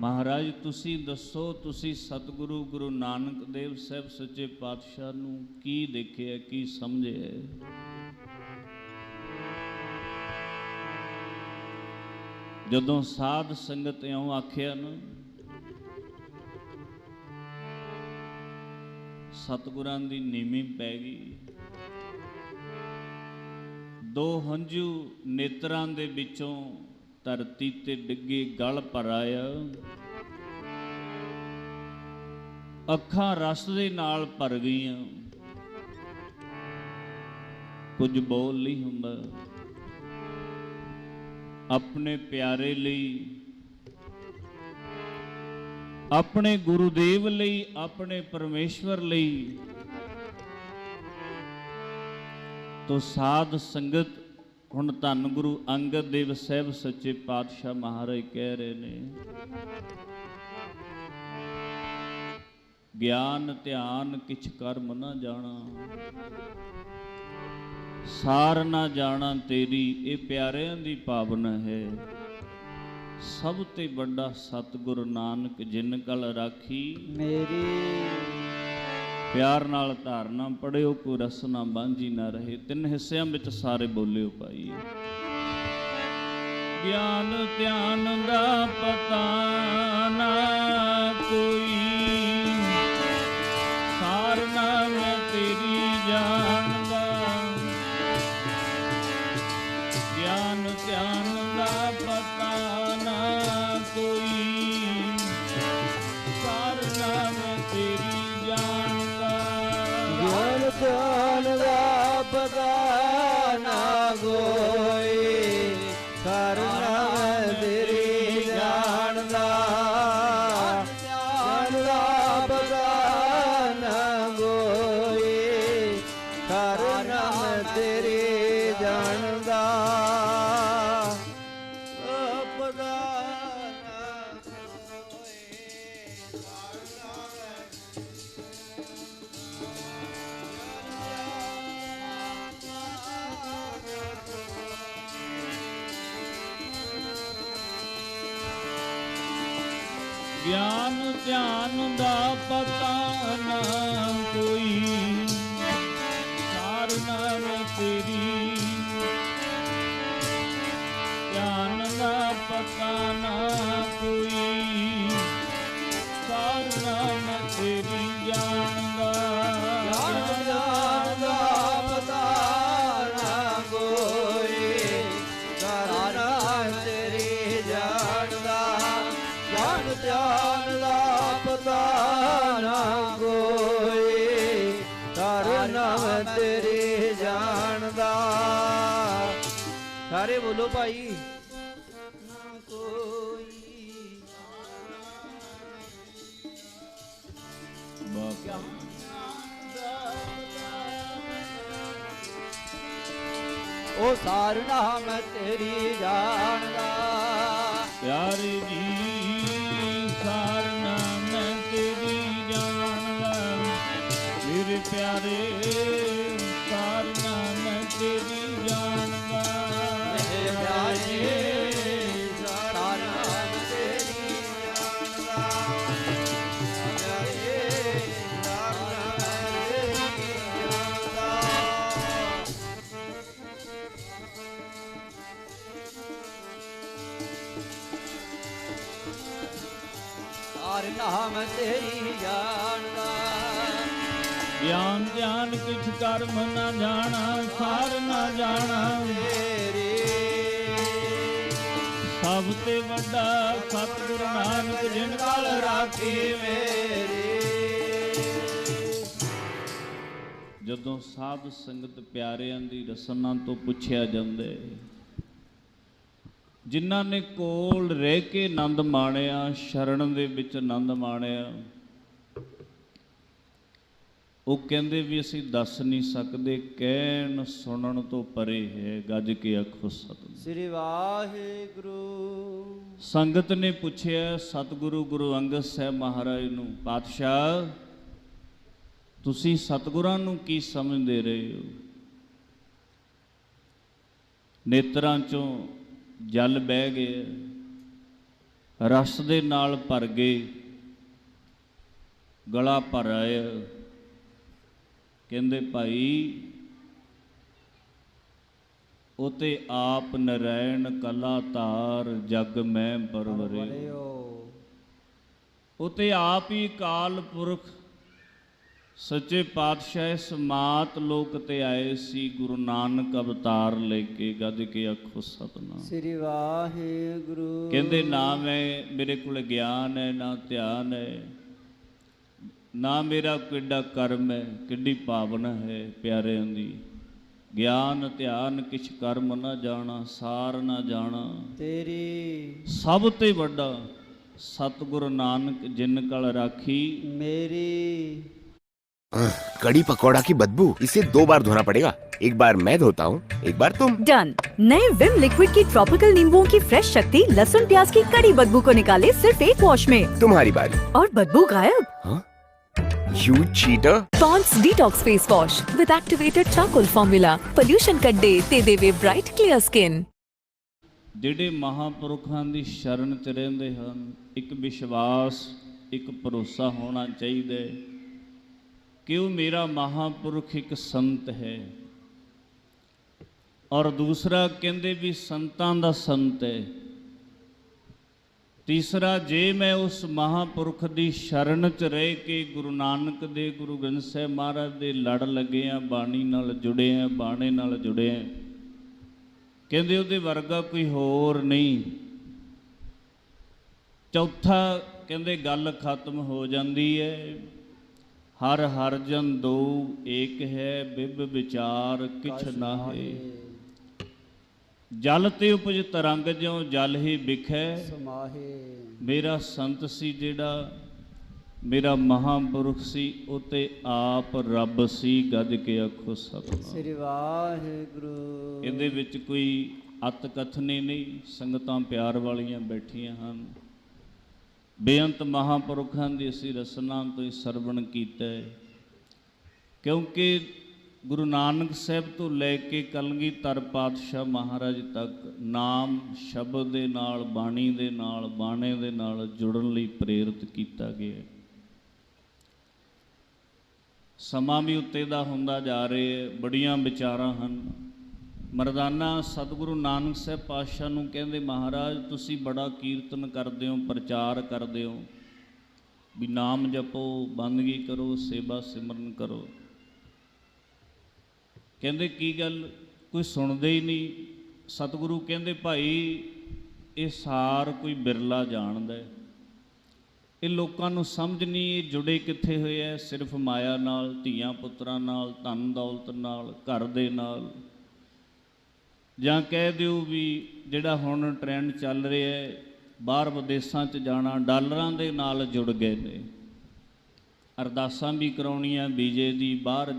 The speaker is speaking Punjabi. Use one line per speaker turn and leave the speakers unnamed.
ਮਹਾਰਾਜ, ਤੁਸੀਂ ਦੱਸੋ, ਤੁਸੀਂ ਸਤਿਗੁਰੂ ਗੁਰੂ ਨਾਨਕ ਦੇਵ ਸਾਹਿਬ ਸੱਚੇ ਪਾਤਸ਼ਾਹ ਨੂੰ ਕੀ ਦੇਖਿਆ, ਕੀ ਸਮਝਿਆ? ਜਦੋਂ ਸਾਧ ਸੰਗਤ ਇਉਂ ਆਖਿਆ ਨਾ, ਸਤਿਗੁਰਾਂ ਦੀ ਨੀਵੀਂ ਪੈ ਗਈ। ਦੋ ਹੰਝੂ ਨੇਤਰਾਂ ਦੇ ਵਿੱਚੋਂ ਧਰਤੀ ਤੇ ਡਿੱਗੇ ਗਲ ਭਰ ਅੱਖਾਂ ਰਸ ਦੇ ਨਾਲ ਭਰ ਗਈਆਂ। ਕੁਝ ਬੋਲ ਨਹੀਂ ਹੁੰਦਾ। ਆਪਣੇ ਪਿਆਰੇ ਲਈ, ਆਪਣੇ ਗੁਰੂਦੇਵ ਲਈ, ਆਪਣੇ ਪਰਮੇਸ਼ਵਰ ਲਈ ਤੋ ਸਾਧ ਸੰਗਤ ਹੁਣ ਧੰਨ ਗੁਰੂ ਅੰਗਦ ਦੇਵ ਸਾਹਿਬ ਸੱਚੇ ਪਾਤਸ਼ਾਹ ਮਹਾਰਾਜ ਕਹਿ ਰਹੇ ਨੇ। ਗਿਆਨ, ਧਿਆਨ ਕਿਛ ਕਰਮ ਨਾ ਜਾਣਾ। ਸਾਰ ਨਾ ਜਾਣਾ ਤੇਰੀ, ਇਹ ਪਿਆਰਿਆਂ ਦੀ ਭਾਵਨਾ ਹੈ। ਸਭ ਤੇ ਵੱਡਾ ਸਤਿਗੁਰ ਨਾਨਕ ਜਿਨ ਕਲ ਰਾਖੀ।
ਮੇਰੀ
ਪਿਆਰ ਨਾਲ ਧਾਰਨਾ ਪੜਿਓ, ਕੋਈ ਰਸ ਨਾ ਬਾਂਝੀ ਨਾ ਰਹੇ। ਤਿੰਨ ਹਿੱਸਿਆਂ ਵਿੱਚ ਸਾਰੇ ਬੋਲਿਓ ਪਾਈਏ ਗਿਆਨ ਧਿਆਨ ਦਾ ਪਤਾ ਨਾ ਕੋਈ। ਸਾਰ ਮੈਂ ਤੇਰੀ ਜਾਣਦਾ ਗਿਆਨ ਧਿਆਨ ਦਾ ਪਤਾ ਨਾ ਕੋਈ। ਸਾਰ ਮੈਂ ਤੇਰੀ
ਗਿਆਨ ਧਿਆਨ ਦਾ ਪਤਾ ਨਾ ਕਰਨਾ ਤੇਰੇ ਜਾਣਦਾ।
ਸਾਰੇ
ਬੋਲੋ ਭਾਈ। ਨਾ ਕੋਈ
ਬਾਬਾ
ਉਹ ਸਾਰ ਨਾਮ ਤੇਰੀ ਜਾਣਦਾ।
ਪਿਆਰੀ ਜੀ, ਸਾਰ ਨਾਮ ਤੇਰੀ ਜਾਣਦਾ। ਮੇਰੇ ਪਿਆਰੇ ਨਾਮ ਤੇਰੀ ਜਾਣਦਾ। ਗਿਆਨ ਧਿਆਨ ਕਿਛ ਕਰਮ ਨਾ ਜਾਣਾ ਸਾਰ ਨਾ ਜਾਣਾ।
ਤੇਰੀ।
ਸਭ ਤੇ ਵੱਡਾ ਸਤਿਗੁਰ ਨਾਨਕ ਜਿਨ ਕਲ ਰਾਖੀ
ਮੇਰੀ।
ਜਦੋਂ ਸਾਧ ਸੰਗਤ ਪਿਆਰਿਆਂ ਦੀ ਰਸਨਾ ਤੋਂ ਪੁੱਛਿਆ ਜਾਂਦਾ ਹੈ, ਜਿਨ੍ਹਾਂ ਨੇ ਕੋਲ ਰਹਿ ਕੇ ਆਨੰਦ ਮਾਣਿਆ ਸ਼ਰਨ ਦੇ ਵਿੱਚ ਆਨੰਦ ਮਾਣਿਆ ਉਹ ਕਹਿੰਦੇ ਵੀ ਅਸੀਂ ਦੱਸ ਨਹੀਂ ਸਕਦੇ ਕਹਿਣ ਸੁਣਨ ਤੋਂ ਪਰੇ ਹੈ ਗੱਜ ਕੇ ਆਖੋ ਸਤਿਗੁਰ।
ਸ੍ਰੀ ਵਾਹਿਗੁਰੂ।
ਸੰਗਤ ਨੇ ਪੁੱਛਿਆ ਸਤਿਗੁਰੂ ਗੁਰੂ ਅੰਗਦ ਸਾਹਿਬ ਮਹਾਰਾਜ ਨੂੰ ਪਾਤਸ਼ਾਹ ਤੁਸੀਂ ਸਤਿਗੁਰਾਂ ਨੂੰ ਕੀ ਸਮਝਦੇ ਰਹੇ ਹੋ? ਨੇਤਰਾਂ ਚੋਂ ਜਲ ਬਹਿ ਗਿਆ ਰਸ ਦੇ ਨਾਲ ਭਰ ਗਏ ਗਲਾ ਭਰ ਆਇਆ। ਕਹਿੰਦੇ ਭਾਈ ਉਤੇ ਆਪ ਨਰੈਣ ਕਲਾ ਧਾਰ ਜਗ ਮੈਂ ਪਰਵਰੇ। ਉਤੇ ਆਪ ਹੀ ਕਾਲ ਪੁਰਖ ਸੱਚੇ ਪਾਤਸ਼ਾਹ ਇਸ ਮਾਤ ਲੋਕ ਤੇ ਆਏ ਸੀ ਗੁਰੂ ਨਾਨਕ ਅਵਤਾਰ ਲੈ ਕੇ ਗੱਜ ਕੇ ਆਖੋ ਸਤਨਾਮ।
ਸ੍ਰੀ ਵਾਹਿਗੁਰੂ।
ਕਹਿੰਦੇ ਨਾ ਮੈਂ ਮੇਰੇ ਕੋਲ ਗਿਆਨ ਹੈ ਨਾ ਧਿਆਨ ਹੈ ਨਾ ਮੇਰਾ ਕਿੱਡਾ ਕਰਮ ਹੈ ਕਿੱਡੀ ਪਾਵਨ ਹੈ ਪਿਆਰਿਆਂ ਦੀ। ਗਿਆਨ ਧਿਆਨ ਕਿਛ ਕਰਮ ਨਾ ਜਾਣਾ ਸਾਰ ਨਾ ਜਾਣਾ।
ਤੇਰੀ।
ਸਭ ਤੇ ਵੱਡਾ ਸਤਿਗੁਰੂ ਨਾਨਕ ਜਿਨ ਕਲ ਰਾਖੀ।
ਮੇਰੀ।
कड़ी पकौड़ा की बदबू इसे दो बार धोना पड़ेगा एक बार मैं धोता हूँ एक बार तुम
डन नए विम लिक्विड की ट्रॉपिकल नींबुओं की फ्रेश शक्ति लहसुन प्याज की कड़ी बदबू को निकाले सिर्फ एक वॉश में
तुम्हारी बारी
और बदबू गायब
you cheater
Pond's Detox Face Wash with activated charcoal formula. Pollution cut day, te dewe bright clear skin.
ਜਿਹੜੇ ਮਹਾਪੁਰਖਾਂ ਦੀ ਸ਼ਰਨ ਚ ਰਹਿੰਦੇ ਹਨ ਇੱਕ ਵਿਸ਼ਵਾਸ ਇੱਕ ਭਰੋਸਾ ਹੋਣਾ ਚਾਹੀਦਾ ਹੈ ਕਿ ਉਹ ਮੇਰਾ ਮਹਾਪੁਰਖ ਇੱਕ ਸੰਤ ਹੈ? ਔਰ ਦੂਸਰਾ ਕਹਿੰਦੇ ਵੀ ਸੰਤਾਂ ਦਾ ਸੰਤ ਹੈ। ਤੀਸਰਾ, ਜੇ ਮੈਂ ਉਸ ਮਹਾਪੁਰਖ ਦੀ ਸ਼ਰਨ ਚ ਰਹਿ ਕੇ ਗੁਰੂ ਨਾਨਕ ਦੇ, ਗੁਰੂ ਗ੍ਰੰਥ ਸਾਹਿਬ ਮਹਾਰਾਜ ਦੇ ਲੜ ਲੱਗੇ ਆ, ਬਾਣੀ ਨਾਲ ਜੁੜੇ ਆ, ਬਾਣੇ ਨਾਲ ਜੁੜੇ ਆ, ਕਹਿੰਦੇ ਉਹਦੇ ਵਰਗਾ ਕੋਈ ਹੋਰ ਨਹੀਂ। ਚੌਥਾ ਕਹਿੰਦੇ ਗੱਲ ਖਤਮ ਹੋ ਜਾਂਦੀ ਹੈ। ਹਰ ਹਰ ਜਨ ਦੋ ਏਕ ਹੈ ਬਿਬ ਵਿਚਾਰ ਕਿਛ ਨਾ ਹੈ ਜਲ ਤੇ ਉਪਜ ਤਰੰਗ ਜਿਉ ਜਲ ਹੀ ਵਿਖੈ।
ਸਮਾਹੇ।
ਮੇਰਾ ਸੰਤ ਸੀ ਜਿਹੜਾ ਮੇਰਾ ਮਹਾਂਪੁਰਖ ਸੀ ਉਹ ਤੇ ਆਪ ਰੱਬ ਸੀ ਗੱਜ ਕੇ ਆਖੋ ਸਤਨਾਮ।
ਸ੍ਰੀ ਵਾਹਿਗੁਰੂ।
ਇਹਦੇ ਵਿੱਚ ਕੋਈ ਅਤ ਕਥਨੀ ਨਹੀਂ ਸੰਗਤਾਂ ਪਿਆਰ ਵਾਲੀਆਂ ਬੈਠੀਆਂ ਹਨ। ਬੇਅੰਤ ਮਹਾਂਪੁਰਖਾਂ ਦੀ ਅਸੀਂ ਰਸਨਾ ਤੋਂ ਹੀ ਸਰਵਣ ਕੀਤਾ ਹੈ। ਕਿਉਂਕਿ ਗੁਰੂ ਨਾਨਕ ਸਾਹਿਬ ਤੋਂ ਲੈ ਕੇ ਕਲਗੀਧਰ ਪਾਤਸ਼ਾਹ ਮਹਾਰਾਜ ਤੱਕ ਨਾਮ, ਸ਼ਬਦ ਦੇ ਨਾਲ, ਬਾਣੀ ਦੇ ਨਾਲ, ਬਾਣੇ ਦੇ ਨਾਲ ਜੁੜਨ ਲਈ ਪ੍ਰੇਰਿਤ ਕੀਤਾ ਗਿਆ ਸਮਾਂ ਵੀ ਉੱਤੇ ਦਾ ਹੁੰਦਾ ਜਾ ਰਿਹਾ ਬੜੀਆਂ ਵਿਚਾਰਾਂ ਹਨ। ਮਰਦਾਨਾ ਸਤਿਗੁਰੂ ਨਾਨਕ ਸਾਹਿਬ ਪਾਤਸ਼ਾਹ ਨੂੰ ਕਹਿੰਦੇ, ਮਹਾਰਾਜ, ਤੁਸੀਂ ਬੜਾ ਕੀਰਤਨ ਕਰਦੇ ਹੋ, ਪ੍ਰਚਾਰ ਕਰਦੇ ਹੋ। ਵੀ ਨਾਮ ਜਪੋ, ਬੰਦਗੀ ਕਰੋ, ਸੇਵਾ ਸਿਮਰਨ ਕਰੋ। ਕਹਿੰਦੇ, ਕੀ ਗੱਲ? ਕੋਈ ਸੁਣਦੇ ਹੀ ਨਹੀਂ? ਸਤਿਗੁਰੂ ਕਹਿੰਦੇ, ਭਾਈ, ਇਹ ਸਾਰ ਕੋਈ ਬਿਰਲਾ ਜਾਣਦਾ ਇਹ ਲੋਕਾਂ ਨੂੰ ਸਮਝ ਨਹੀਂ, ਇਹ ਜੁੜੇ ਕਿੱਥੇ ਹੋਏ ਐ ਸਿਰਫ ਮਾਇਆ ਨਾਲ, ਧੀਆਂ ਪੁੱਤਰਾਂ ਨਾਲ, ਧਨ ਦੌਲਤ ਨਾਲ, ਘਰ ਦੇ ਨਾਲ। ਜਾਂ ਕਹਿ ਦਿਓ ਵੀ ਜਿਹੜਾ ਹੁਣ ਟ੍ਰੈਂਡ ਚੱਲ ਰਿਹਾ ਹੈ, ਬਾਹਰ ਵਿਦੇਸ਼ਾਂ 'ਚ ਜਾਣਾ, ਡਾਲਰਾਂ ਦੇ ਨਾਲ ਜੁੜ ਗਏ ਨੇ। ਅਰਦਾਸਾਂ ਵੀ ਕਰਾਉਣੀਆਂ ਵੀਜ਼ੇ ਦੀ ਬਾਹਰ